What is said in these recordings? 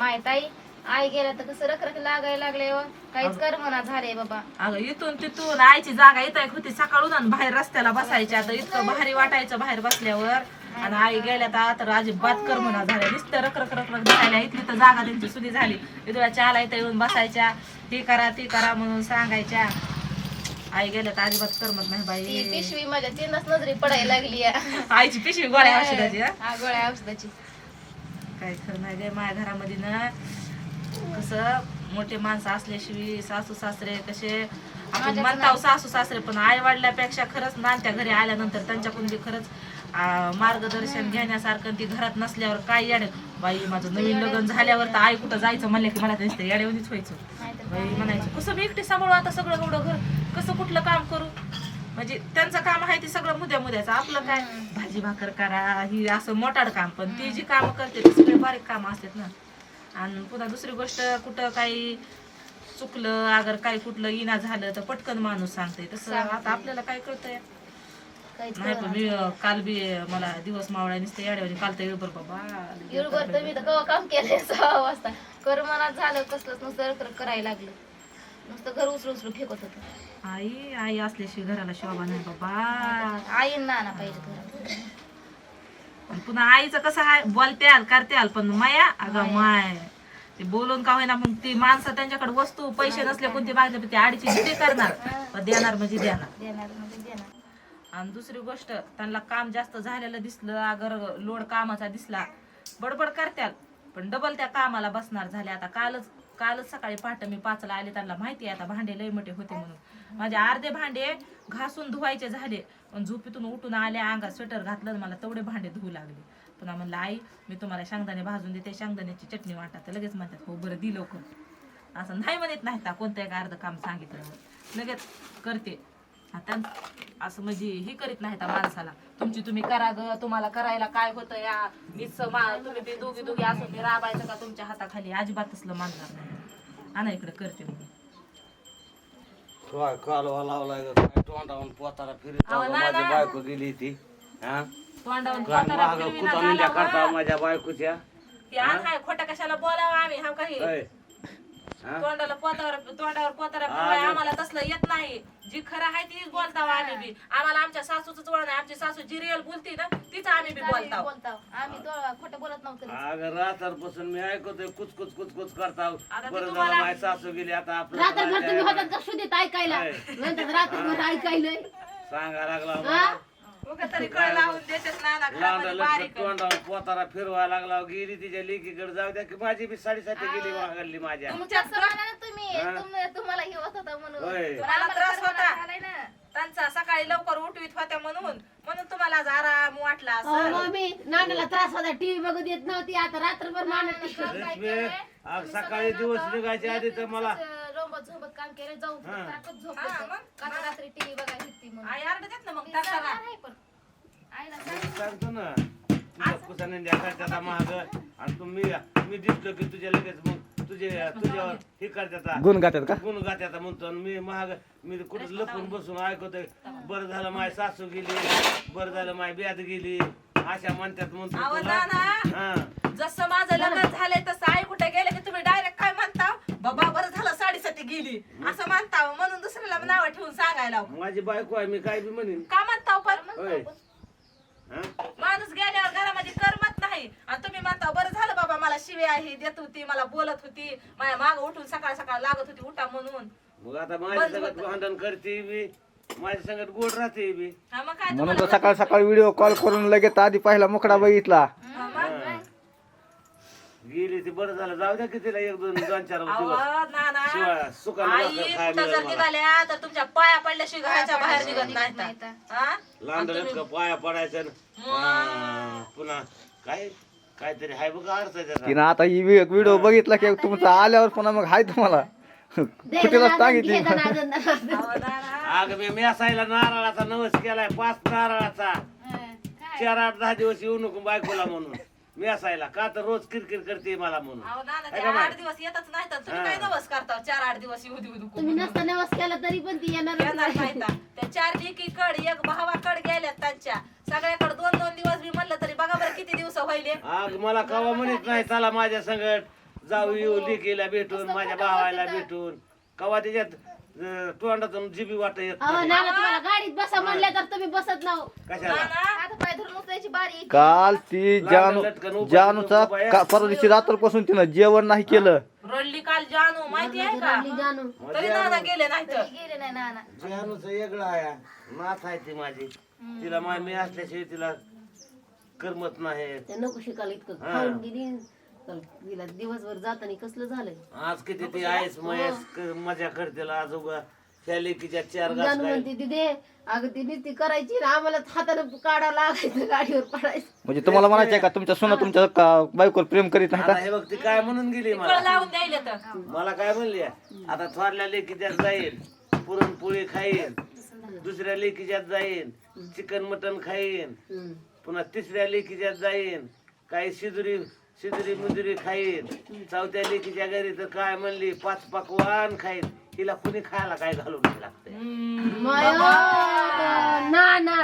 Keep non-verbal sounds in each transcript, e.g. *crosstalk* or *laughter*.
माहीत आई आई गेल्या तर कसं रखरख लागायला लागले हो. काहीच कर म्हणा झाले बाबा. अगं इथून तिथून आईची जागा एक होती. सकाळून आणि बाहेर रस्त्याला बसायच्या तर इतकं भारी वाटायचं बाहेर बसल्यावर. आणि आई गेल्या तर तर अजिबात कर म्हणा झाल्या. नुसतं रख रख रख रख दिसायला इथली तर जागा त्यांची सुधी झाली. इथं चहाला इथं येऊन बसायच्या. हे करा ते करा म्हणून सांगायच्या. आई गेल्या तर अजिबात करमत नाही बाई. पिशवी माझ्या तीनच नजरी पडायला लागली. आईची पिशवी गोळ्या औषधाची हं? हा गोळ्या औषधाची. काय खरं नाही गे माझ्या घरामध्ये ना कसं मोठे माणसं असल्याशिवाय सासू सासरे कसे आपण म्हणताव सासू सासरे पण आई वडिलापेक्षा खरंच नात्या घरी आल्यानंतर त्यांच्याकडून बी खरंच मार्गदर्शन घेण्यासारखं ती घरात नसल्यावर काय येड. बाई माझं नवीन लग्न झाल्यावर तर आई कुठं जायचं म्हणलं की मला त्यांचं येड्यावरच व्हायचं. बाई म्हणायचं कसं मी एकटी सांभाळू आता सगळं एवढं घर? कसं कुठलं काम करू? म्हणजे त्यांचं काम आहे ते सगळं मुद्या मुद्याचं आपलं काय? भाजी भाकर करा ही असं मोठाड काम पण ती जी कामं करते ती सगळे बारीक कामं असतात ना. आणि पुन्हा दुसरी गोष्ट कुठं काही चुकलं अगर काही कुठलं इना झालं तर पटकन माणूस सांगते तसं आता आपल्याला काय कळतंय? नाही पण मी काल बी मला दिवस मावळा नुसते येड्यावर काल तर बाबा तर मी तर काम केलंय सहा वाजता. कर मनात झालं कसलंच नुसतं करायला लागलं. नुसतं घर उचलू उचलू फेकत होतं. आई आई असल्याशिवाय घराला शोभा नाही बाबा. आई नाना पाहिजे घरात. आणि पुन्हा आईचं कसं आहे बोलत्याल करत्याल पण माया अगं माय. ते बोलून का होईना मग ती माणसं त्यांच्याकडे वस्तू पैसे नसले कोणते मागले पण ते अडीची ते करणार. पण देणार म्हणजे देणार. देणार म्हणजे देणार. आणि दुसरी गोष्ट त्यांना काम जास्त झालेलं दिसलं अगर लोड कामाचा दिसला बडबड करत्याल. पण डबल त्या कामाला बसणार झाले आता कालच कालच सकाळी पहाटे मी पाचला आले त्यांना माहिती आहे आता भांडे लय मोठे होते म्हणून. माझे अर्धे भांडे घासून धुवायचे झाले. पण झोपेतून उठून आले अंगात स्वेटर घातलं मला तेवढे भांडे धुवू लागले. पुन्हा म्हणलं आई मी तुम्हाला शेंगदाणे भाजून देते शेंगदाण्याची चटणी वाटतात लगेच म्हणतात हो बरं दिलो लवकर. असं नाही म्हणत नाही का कोणतं एक अर्ध काम सांगितलं लगेच करते. आता असं म्हणजे हे करीत नाही त्या माणसाला. तुमची तुम्ही करा ग तुम्हाला करायला काय होतं या? मा- तुम्ही दोघी दोघी असून मी राबायचं का तुमच्या हाताखाली? अजिबात असलं मानणार नाही. आणा इकडे करते मी काय कालवा लावलाय ग. काय तोंडावून फिरीत माझी. बायको गेली ती हा? काय महाग करता वा. माझ्या बायकोच्या? ती आण काय खोटं कशाला बोलावं आम्ही? हा? काही. तोंडाला पोतावर तोंडावर पोतारा फिरवाय आम्हाला तसलं येत नाही. जी खरं आहे तीच बोलताव आम्ही बी. आम्हाला आमच्या सासूच वळण आहे आमची सासू जी रिअल बोलती ना तीच आम्ही बी बोलताव. बोलताव. आम्ही तो खोटं बोलत नव्हतं. अगं रात्रपासून मी ऐकतोय कुच कुच कुच कुच करता आता ते बरं झालं तुम्हाला- माझी सासू गेली आता आपलं रात्रभर तुम्ही होतात का? शुद्धीत ऐकायला. म्हणतात रात्रभर ऐकायलंय. सांगा लागला हा? तरी कळ लावून देतात बारीक तोंडावर पोतारा फिरवायला लागला गेली तिच्या लेकीकडे जाऊ द्या की माझी बी साडेसाती गेली वागली माझ्या तुमच्या तसं म्हणा ना तुम्ही हा? तुम- तुम्हाला हे होत होतं म्हणून होय. पण तुम्हाला आम्हाला त्रास करमना होता? झालाय ना. त्यांचा सकाळी लवकर उठवीत होत्या म्हणून म्हणून तुम्हाला आज आराम वाटला अहो, असं मम्मी नानाला त्रास होता टीव्ही बघत येत नव्हती आता रात्रभर नाना? आज सकाळी दिवस निघायच्या आधी तर मला केलं जाऊ हा. ताकद झोप हा, येते. मग? काल रात्री टीव्ही बघायला होती म्हणून. आई आरडत ना मग मी तासाला सांगणार आहे पण. आईला सांग. सांगतो ना तुझ्या कुसाने करतात महाग आणि तुम्ही मी दिसलो की तुझ्या लगेच मग तुझे तुझ्यावर हे करतात गुण गातात का? गुण गात्यात म्हणतो आणि मी महाग मी कुठं लपून बसून ऐकतोय. बरं झालं माय सासू गेली बरं झालं माय ब्यात गेली. अशा म्हणतात म्हणतो तुला. हा. जसं माझं लग्न झालंय तसं आई कुठे गेले की तुम्ही डायरेक्ट काय म्हणता? बाबा बरं झालं साडीसाठी गेली. असं म्हणता म्हणून दुसऱ्याला नाव ठेवून सांगायला लावू. माझी बायको आहे मी काय बी म्हणेन. का म्हणता पण? होय. हा? माणूस गेल्यावर घरामध्ये करमत नाही. आणि तुम्ही म्हणता बरं झालं बाबा मला शिवे आहे देत होती मला बोलत होती माझ्या माग उठून सकाळ सकाळ लागत होती उठा म्हणून. मग आता माझ्या संगत भांडण करते बी माझ्या संगत गोड राहते बी. हा मग काय म्हणून तर सकाळ सकाळ व्हिडिओ कॉल करून लगेच आधी पहिला मुकडा बघितला? गेली ती बरं झालं जाऊ द्या की तिला एक दोन दोन चार अहो, दिवस नाना. शिवाय सुकानं आई भाकर खायला कुठं जर मिळेल मला. निघाल्या तर तुमच्या पाया पडल्याशिवाय घराच्या बाहेर निघत नाही नाही तर. हा? का पाया पडायचं हा, पुन्हा काय काहीतरी हाय बघा अर्थ त्याचा तिनं आता ही व्हिडिओ बघितला की तुमचा आल्यावर पुन्हा मग हाय तुम्हाला कुठेला सांगितली अहो, नाना. अग मी मेसायला नारळाचा नवस केलाय पाच नारळाचा काय? चार आठ दहा दिवस येऊ नको बायकोला म्हणून मेसायला का तर रोज किरकिर करते मला म्हणून. अहो, ते बाई? आठ दिवस येतच नाही तर तुम्ही काय नवस करता? चार आठ दिवस येऊ देऊ नको तुम्ही नसता नवस केला तरी पण ती येणार येणार नाही तर. त्या चार लेकीकड एक भावाकड गेल्यात त्यांच्या. सगळ्याकडे दोन दोन दिवस मी म्हणलं तरी बघा बरं किती दिवस व्हायले आग मला कवा म्हणत नाही चला माझ्या संगट. जाऊ येऊ लेकीला भेटून माझ्या भावाला भेटून. कवा त्याच्यात तोंडातून जिबी वाट येत अहो नाही. नाना तुम्हाला गाडीत बसा तर तुम्ही बसत नाव. कशाला? हात पाय धरून उचलायची बारी येते. काल ती जानू जानूचा. का- परवा दिवशी रात्रपासून तिनं जेवण नाही केलं. रडली काल जानू माहिती आहे का? रडली जानू. तरी नाना गेले नाही तर गेले नाही नाना. जानूचं वेगळं आहे. नाथ आहे ती माझी. तिला मा मी असल्याशिवाय तिला करमत नाही. नको शिकायला इतकं. खाऊन गेली. तर तिला दिवसभर जाताना कसलं झालं आज किती ती आहेस क- मजा करते आज उगा. त्या लेकीच्या चार काय? म्हणते अगं ती नीती करायची ना आम्हाला हातानं काढावं लागायचं गाडीवर पडायचं. म्हणजे तुम्हाला म्हणायचं आहे का तुमच्या सोनं तुमच्या का बायकोवर प्रेम करीत नाही आता का हे बघ ती काय म्हणून गेली मला? लावून द्यायला तर मला काय म्हणली? आता थोरल्या लेकीच्यात जाईल पुरणपोळी खाईन दुसऱ्या लेकीच्यात जाईन चिकन मटन खाईन हम्म. पुन्हा तिसऱ्या लेकीच्यात जाईन काही शिदुरी शिदुरी मुजुरी खाईन. चौथ्या लेकीच्या घरी तर काय म्हणली पाच पकवान खाईन. हिला कुणी खायला काय घालून नाही लागतंय. माय ना ना.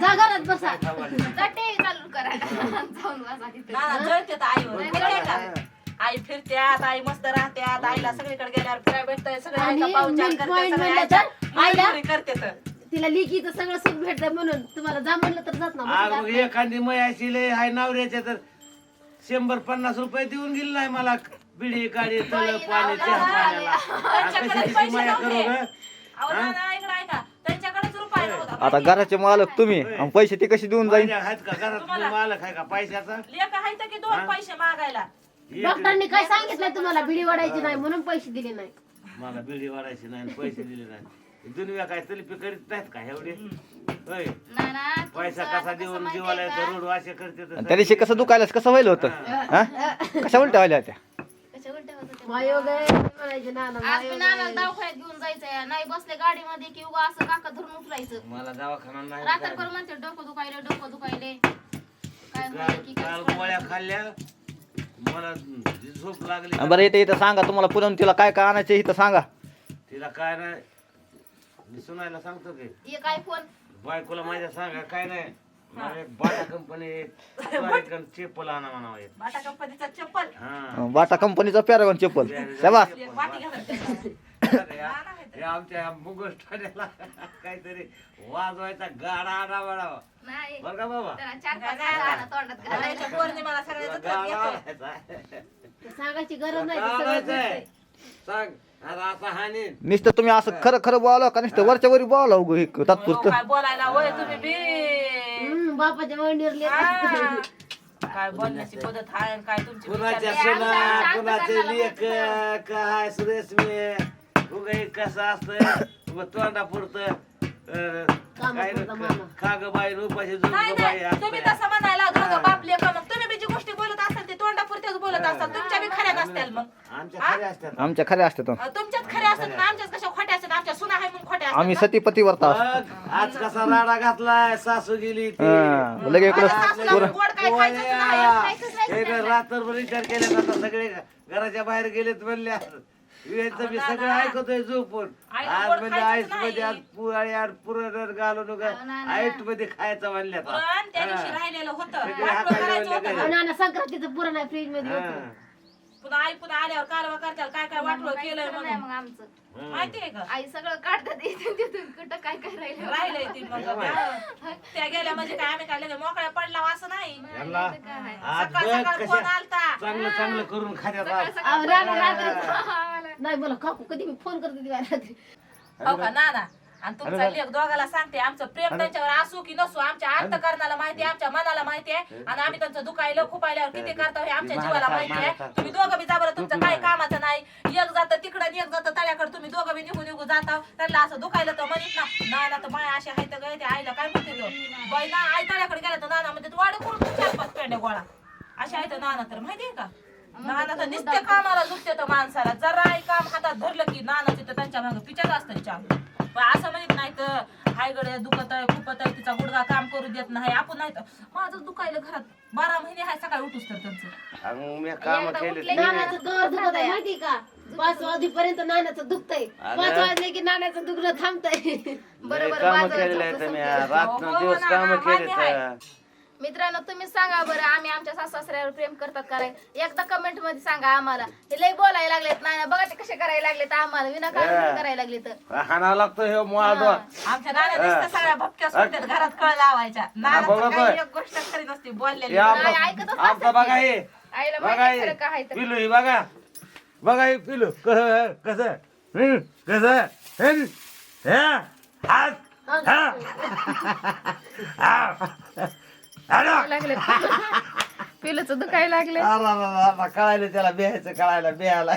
जा घरात बसा. चटे चालू करा. जाऊन बसा तिथे नाना जळते तर आईवर माहिती आहे का आई फिरत्यात आई मस्त राहत्यात आईला सगळीकडे गेल्यावर फिरायला भेटतंय सगळे आणि आईचा पाहुणचार main करते, point सगळे म्हणलं आईच्या तर आईला- माहेरी करते तर. तिला लिकीचं सगळं सुख भेटतं म्हणून. तुम्हाला जा म्हणलं तर जात ना आज मग मग एखादी मयाशी लय हाय नवऱ्याच्या तर शंभर पन्नास रुपये देऊन गेली नाही मला. बिडी गाडी तळ पाणी चहा पाण्याला. मया करू नव्हते. ग आता घराचे मालक तुम्ही. आणि पैसे ते कशी देऊन जाईल माझ्या आहेत का घरात? तुम्ही मालक आहे का पैशाचा? डॉक्टरनी काय सांगितलंय तुम्हाला? बिडी वाढायची नाही म्हणून पैसे दिले नाही. मला बिडी वाढायची नाही आणि पैसे दिले नाही. दुनिया काय तलिपी करीत नाहीत का एवढे? होय. नाना तुमचं पैसा कसा देऊन जीवाला रोड असे करते तर त्या दिवशी कसं दुखायला कसं व्हायला होतं? हा. कशा उलट्या व्हायला होत्या? म्हणायचे आज मी नाना दवाखान्यात घेऊन जायचंय. नाही बसले गाडीमध्ये की उगा असं काका धरून उचलायचं मला दवाखाना नाही रात्रभर म्हणते डोकं दुखायले डोकं दुखायले. काय म्हणले की काल काय काल गोळ्या खाल्ल्या. मला झोप लागली. बरं इथं इथं सांगा तुम्हाला पुरण तिला काय काय आणायचं इथं सांगा. तिला काय नाही मी सुनायला सांगतो की हे काय फोन? बायकोला माझ्या सांगा काय नाही. मला एक बाटा कंपनी *laughs* चेपल आणा म्हणावं एक. बाटा कंपनीचा चप्पल? हा. बाटा कंपनीचा पॅरागॉन चप्पल. एक वाटी हे आमच्या मुगस ठाण्याला *laughs* काहीतरी वाजवायचा गाडा आणा म्हणावा. नाही. बरं का बाबा? त्याला चार पाच तोंडात घालायचं. घालायच्या पौर्णिमाला सगळ्याचं तर गाडा. *laughs* सांगायची गरज नाही सांग. आता असा हानी. नुसतं तुम्ही असं खरं खरं बोला का? नुसतं वरच्या वरी बोला उगं हे तात्पुरतं. काय बोलायला होय तुम्ही बी. हम्म, बापाच्या वंडीवर हा. काय बोलण्याची पद्धत आहे आणि काय तुमची कुणाच्या विचार- सुना शांत कुणाचे करणारा लेख काय सुरेशमे? उगा कसं असतं? उगा तोंडा पुरतं काय कामापुरतं मामा. खाग बाई नाही तुम्ही असतं. तसं म्हणायला मग तुम्ही बी जी गोष्टी बोलत असाल ते तोंडापुरत्याच बोलत असाल. तुमच्या बी खऱ्या मग. आमच्या खरे असतात. आमच्या खऱ्या असतात. अं, तुमच्याच खऱ्या असतात ना आमच्याच कशा खोट्या असतात आमच्या सुना आहे म्हणून खोट्या आम्ही ना. सतीपती वरता बघ, आज कसा राडा घातलाय सासू गेली ती. हा लगे इकडं माझ्या सासूला पुरं गोड काय खायचंच नाही पोळ्या. खायचंच नाही हे काय रात्रभर विचार केले आता सगळे घराच्या बाहेर गेलेत म्हणले यांचं मी सगळं ऐकतोय झोपून. आज गोड म्हणजे खायचंच आईसमध्ये आज नाही. पुराळी आड पुरण घालून आईटमध्ये खायचं म्हणल्या आता. पुरण त्या दिवशी राहिलेलं होतं. सगळे वाटलं हाताने करायचं वळले होतं. घरी. नाना संक्रांतीचं पुरण आहे फ्रीजमध्ये होतं. पुन्हा आई पुन्हा आल्यावर कारवा करताल काय काय वाटलं केलंय नाही म्हणून. मग आमचं. माहितीये का? आई सगळं काढतात इथून तिथून कुठं काय काय राहिलं राहिलंय ती मग त्या- त्या गेल्या म्हणजे काय आम्ही काय लगेच मोकळ्या पडला असं नाही. यांना काय आज सकाळ बघ सकाळ फोन कशा आलता. चांगलं चांगलं करून खात्यात आज. नाही बोला काकू कधी मी फोन करते ती रात्री. हो का ना ना. आणि तुमचा लेख दोघाला सांगते आमचं प्रेम त्यांच्यावर असू की नसू आमच्या अंतकरणाला माहिती आहे आमच्या मनाला माहिती आहे आणि आम्ही त्यांचं दुखायला खुपायल्यावर किती करतो हे आमच्या जीवाला माहिती आहे. तुम्ही दोघं बी जा बरं तुमचं काही कामाचं नाही. एक जातं तिकडं आणि एक जातं तळ्याकडे तुम्ही दोघं बी निघून निघून जाता. त्यांना असं दुखायला तर म्हणत ना नाना तर माय असे आहे तर ते आईला काय म्हणते तो? बाई ना आई तळ्याकडे गेला तर नाना म्हणते वाढ करून चार पाच पेंड्या गोळा. असे आहे तर नाना तर माहितीये का? नाना तर नुसते कामाला दुखते तर माणसाला. जरा आई काम हातात धरलं की नाना तिथं त्यांच्या मागे पिचत असतं चालू पण असं म्हणत नाही तर हाय गडे दुखत आहे खुपत आहे तिचा गुडगा काम करू देत नाही आपण नाही तर माझं दुखायला घरात बारा महिने आहे सकाळी उठूस तर त्यांचं. अगं, मी काम केले नानाचं दुखत आहे माहिती का? पाच वाजेपर्यंत नानाचं दुखतंय. पाच वाजले की नानाचं दुखणं थांबतंय. बरोबर काम केलेलं आहे तुम्ही. समजायचं. रात्र हो, दिवस काम केले. तर मित्रांनो तुम्ही सांगा बरं आम्ही आमच्या सासू सासऱ्यावर प्रेम करतात काय एकदा कमेंटमध्ये सांगा आम्हाला. हे लय बोलायला लागलेत नाही बघा ते कसे करायला लागलेत आम्हाला. विनाकारण. करायला लागले तर हाणावं लागतो हे मुळा आमच्या नुसत्या सगळ्या भपक्या सुटतात घरात कळ लावायच्या. नानाचं बरोबर. काही एक गोष्ट खरी नसती बोललेली. नाही, ऐकतच आमचा नसतात बघा. हे. आईला बघा माहिती हे. खरं काय तर. पिलू हे बघा. बघा हे पिलू. कसं कसं? कसं? हं, हं, हात? हा. हा. लागले. पिलूच दुखायला लागले. कळायला त्याला बिहायचं कळायला बिहायला